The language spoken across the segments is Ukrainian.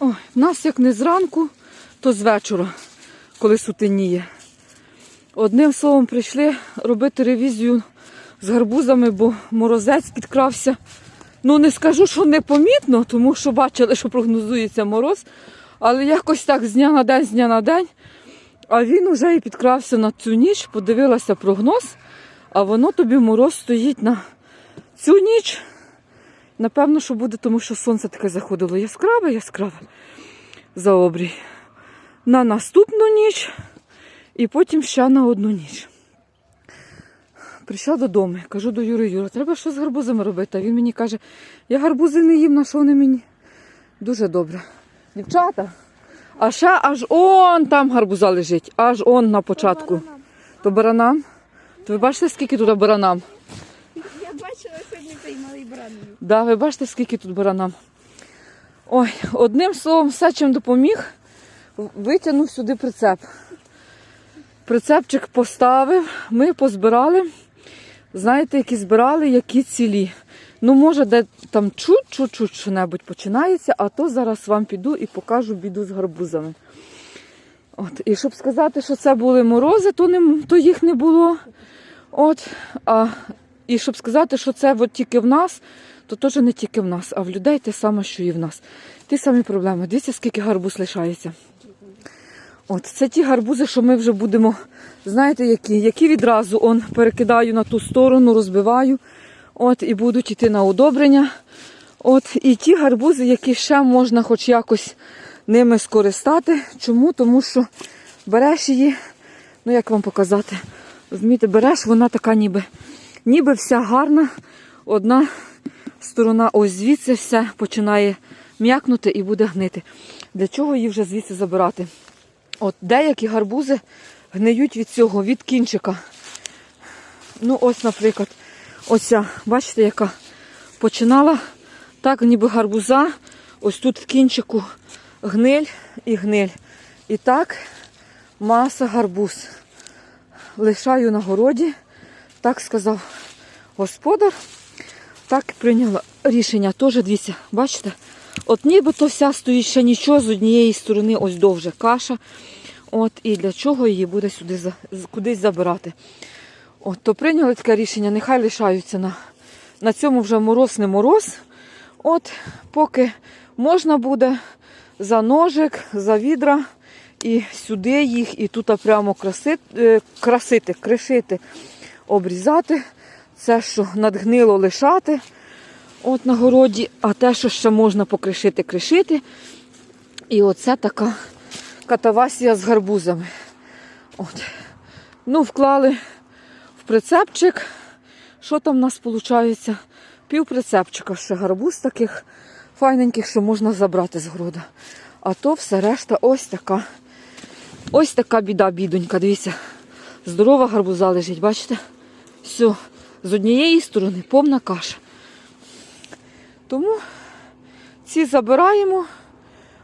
Ой, в нас як не зранку, то з вечора, коли сутеніє. Одним словом, прийшли робити ревізію з гарбузами, бо морозець підкрався. Ну, не скажу, що непомітно, тому що бачили, що прогнозується мороз. Але якось так з дня на день, з дня на день. А він уже і підкрався на цю ніч, подивилася прогноз, а воно тобі мороз стоїть на цю ніч. Напевно, що буде, тому що сонце таке заходило яскраве, яскраве за обрій. На наступну ніч і потім ще на одну ніч. Прийшла додому, кажу до Юри, Юра, треба щось з гарбузами робити. А він мені каже, я гарбузи не їм, на що вони мені? Дуже добре. Дівчата, а ще аж он там гарбуза лежить, аж он на початку. То баранам. То ви бачите, скільки тут баранам? Я бачила сьогодні цей малий баранів. Да, ви бачите, скільки тут баранам. Ой, одним словом, все, чим допоміг, витягнув сюди прицеп. Прицепчик поставив, ми позбирали. Знаєте, які збирали, які цілі. Ну, може, де там чуть-чуть що-небудь починається, а то зараз вам піду і покажу біду з гарбузами. От, і щоб сказати, що це були морози, то, не, то їх не було. От, а, і щоб сказати, що це от тільки в нас, то теж не тільки в нас, а в людей те саме, що і в нас. Ті самі проблеми. Дивіться, скільки гарбуз лишається. От, це ті гарбузи, що ми вже будемо, знаєте, які, які відразу он перекидаю на ту сторону, розбиваю. От, і будуть йти на удобрення. От, і ті гарбузи, які ще можна хоч якось ними скористати. Чому? Тому що береш її, ну як вам показати, розумієте, береш, вона така ніби, ніби вся гарна. Одна сторона ось звідси все починає м'якнути і буде гнити. Для чого її вже звідси забирати? От деякі гарбузи гниють від цього, від кінчика. Ну, ось, наприклад, оця, бачите, яка починала так, ніби гарбуза. Ось тут в кінчику гниль і гниль. І так маса гарбуз. Лишаю на городі, так сказав господар. Так прийняла рішення. Теж дивіться, бачите? От нібито вся стоїть ще нічого з однієї сторони, ось довже каша. От, і для чого її буде сюди кудись забирати. От, то прийняли таке рішення, нехай лишаються на, на цьому вже мороз не мороз. От, поки можна буде за ножик, за відра і сюди їх, і тут прямо красити, е, красити, кришити, обрізати. Це, що надгнило лишати от на городі, а те, що ще можна покришити, кришити. І оце така катавасія з гарбузами. От. Ну, вклали в прицепчик. Що там в нас виходить? Пів прицепчика ще гарбуз таких файненьких, що можна забрати з города. А то все решта ось така. Ось така біда, бідонька. Дивіться. Здорова гарбуза лежить, бачите? Все. З однієї сторони повна каша. Тому ці забираємо,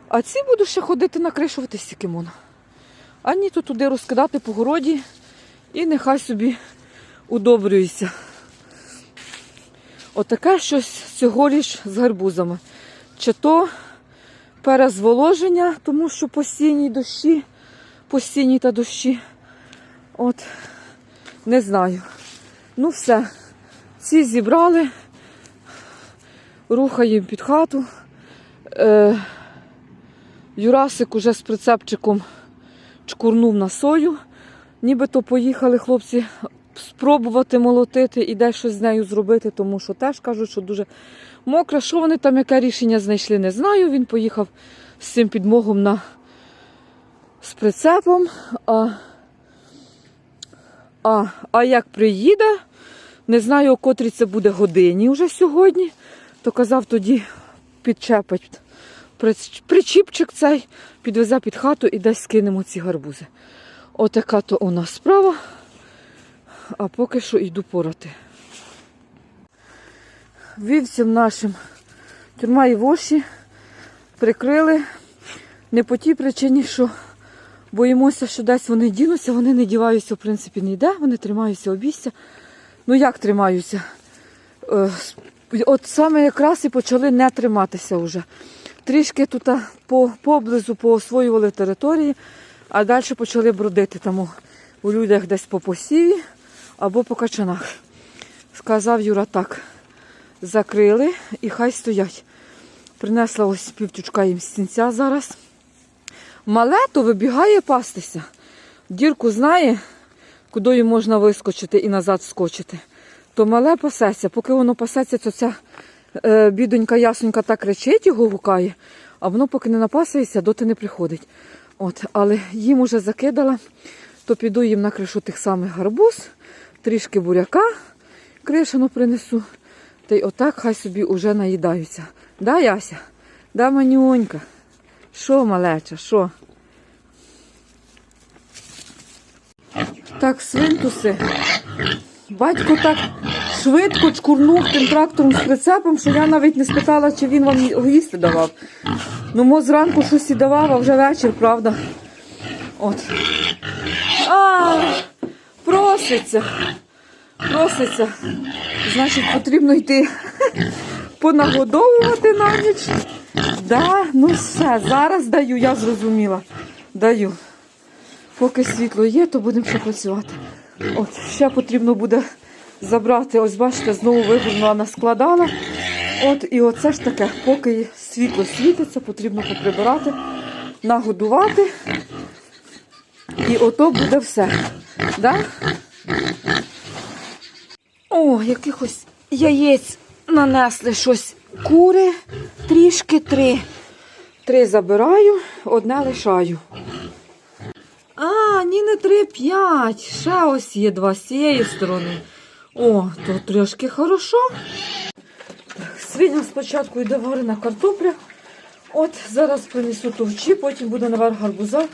а ці буду ще ходити накришувати з кимона. А ні, то туди розкидати по городі і нехай собі удобрюється. Отаке щось цьогоріч з гарбузами. Чи то перезволоження, тому що постійні дощі, постійні та дощі. От, не знаю. Ну все, ці зібрали, рухаємо під хату. Е, Юрасик уже з прицепчиком чкурнув на сою. Нібито поїхали хлопці спробувати молотити і десь щось з нею зробити, тому що теж кажуть, що дуже мокре. Що вони там, яке рішення знайшли, не знаю. Він поїхав з цим підмогом на з прицепом. А, а, а як приїде, не знаю, о котрій це буде годині вже сьогодні, то казав тоді підчепить причіпчик цей, підвезе під хату і десь скинемо ці гарбузи. Отака то у нас справа. А поки що йду порати. Вівцям нашим тюрма і воші прикрили не по тій причині, що боїмося, що десь вони дінуться, вони не діваються, в принципі, ніде, вони тримаються обійстя. Ну як тримаються? Е, От саме якраз і почали не триматися вже. трішки тут по, поблизу поосвоювали території, а далі почали бродити там у, у людях десь по посіві або по качанах. Сказав Юра так. Закрили і хай стоять. Принесла ось півтючка їм стінця зараз. Мале то вибігає пастися. Дірку знає, куди можна вискочити і назад скочити. То мале пасеться. Поки воно пасеться, то ця е, бідонька ясонька так кричить, його гукає, а воно поки не напасується, доти не приходить. От, але їм уже закидала, то піду їм на кришу тих самих гарбуз, трішки буряка кришину принесу. Та й отак хай собі уже наїдаються. Да, Яся? Да, манюнька? Що, малеча, що? Так, свинтуси. Батько так швидко чкурнув тим трактором з прицепом, що я навіть не спитала, чи він вам їсти давав. Ну, мо зранку щось і давав, а вже вечір, правда. От. А, проситься. Проситься. Значить, потрібно йти понагодовувати на ніч. Да, ну все, зараз даю, я зрозуміла. Даю. Поки світло є, то будемо ще працювати. От, ще потрібно буде забрати, ось бачите, знову вигорнула, наскладала. От, і оце ж таке, поки світло світиться, потрібно поприбирати, нагодувати. І ото буде все. Да? О, якихось яєць нанесли щось. Кури трішки три. Три забираю, одне лишаю. А, ні, не три, п'ять. Ще ось є два з цієї сторони. О, то трошки хорошо. Так, свиня спочатку йде варена картопля. От зараз принесу товчі, потім буде наверх гарбуза.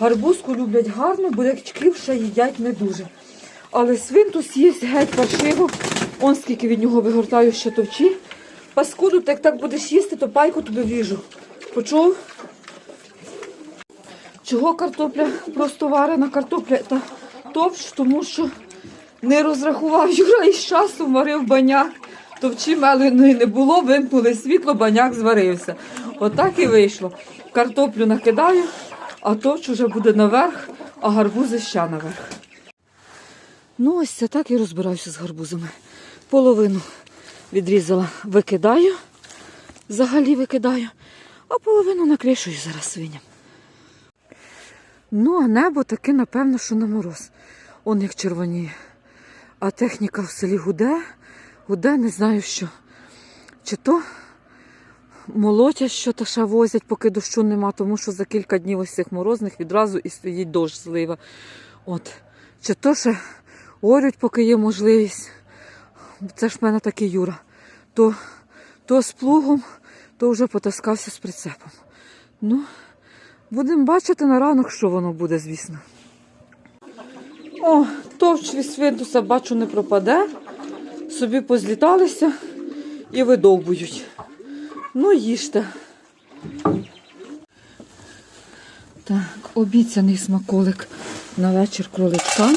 Гарбузку люблять гарно, бурячків ще їдять не дуже. Але свинтус є геть паршиво. Он скільки від нього вигортаю ще товчі. Паскуду, ти як так будеш їсти, то пайку тобі віжу. Почув? Чого картопля просто варена картопля та товч, тому що не розрахував Юра і з часом варив баняк. Товчі меленої не було, вимкнули світло, баняк зварився. Отак і вийшло. Картоплю накидаю, а товч уже буде наверх, а гарбузи ще наверх. Ну, ось це так і розбираюся з гарбузами. Половину відрізала, викидаю, взагалі викидаю, а половину накришую зараз свиням. Ну, а небо таке, напевно, що на мороз. Он як червоніє. А техніка в селі гуде, гуде, не знаю що. Чи то молотять, що та ще возять, поки дощу нема, тому що за кілька днів ось цих морозних відразу і стоїть дощ злива. От. Чи то ще орють, поки є можливість. Це ж в мене такий Юра. То, то з плугом, то вже потаскався з прицепом. Ну, будемо бачити на ранок, що воно буде, звісно. О, товч від свинтуса, бачу, не пропаде. Собі позліталися і видовбують. Ну, їжте. Так, обіцяний смаколик на вечір кроличкам.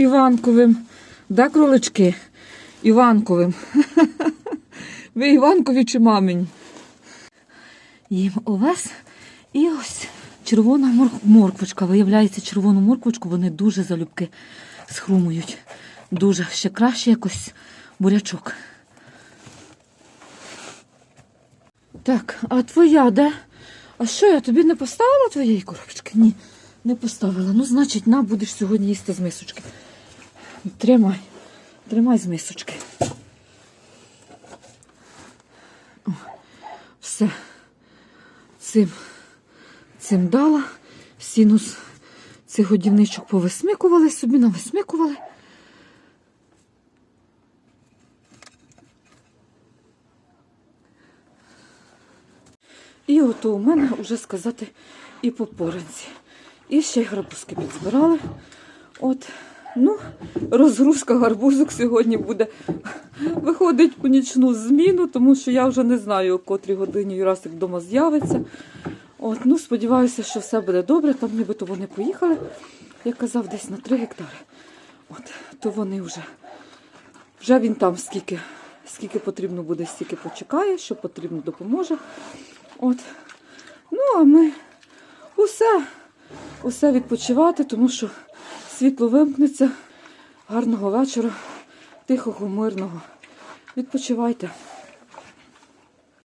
Іванковим. Да, кролички? Іванковим. Ви Іванкові чи мамині? Їм овес і ось червона морквочка. Виявляється, червону морквочку вони дуже залюбки схрумують. Дуже ще краще якось бурячок. Так, а твоя де? А що я тобі не поставила твоєї коробочки? Ні, не поставила. Ну, значить, на будеш сьогодні їсти з мисочки. Тримай, тримай з мисочки. О, все. Цим, цим дала. Сінус цих годівничок повисмикували, собі нависмикували. І ото у мене вже сказати і по поринці. І ще й гарбузки підзбирали. От, ну, розгрузка гарбузок сьогодні буде. Виходить по нічну зміну, тому що я вже не знаю, о котрій годині Юрасик вдома з'явиться. От, ну, сподіваюся, що все буде добре. Там нібито вони поїхали, як казав, десь на 3 гектари. От, то вони вже Вже він там скільки, скільки потрібно буде, стільки почекає, що потрібно, допоможе. От. Ну, а ми усе, усе відпочивати, тому що світло вимкнеться. Гарного вечора, тихого, мирного. Відпочивайте.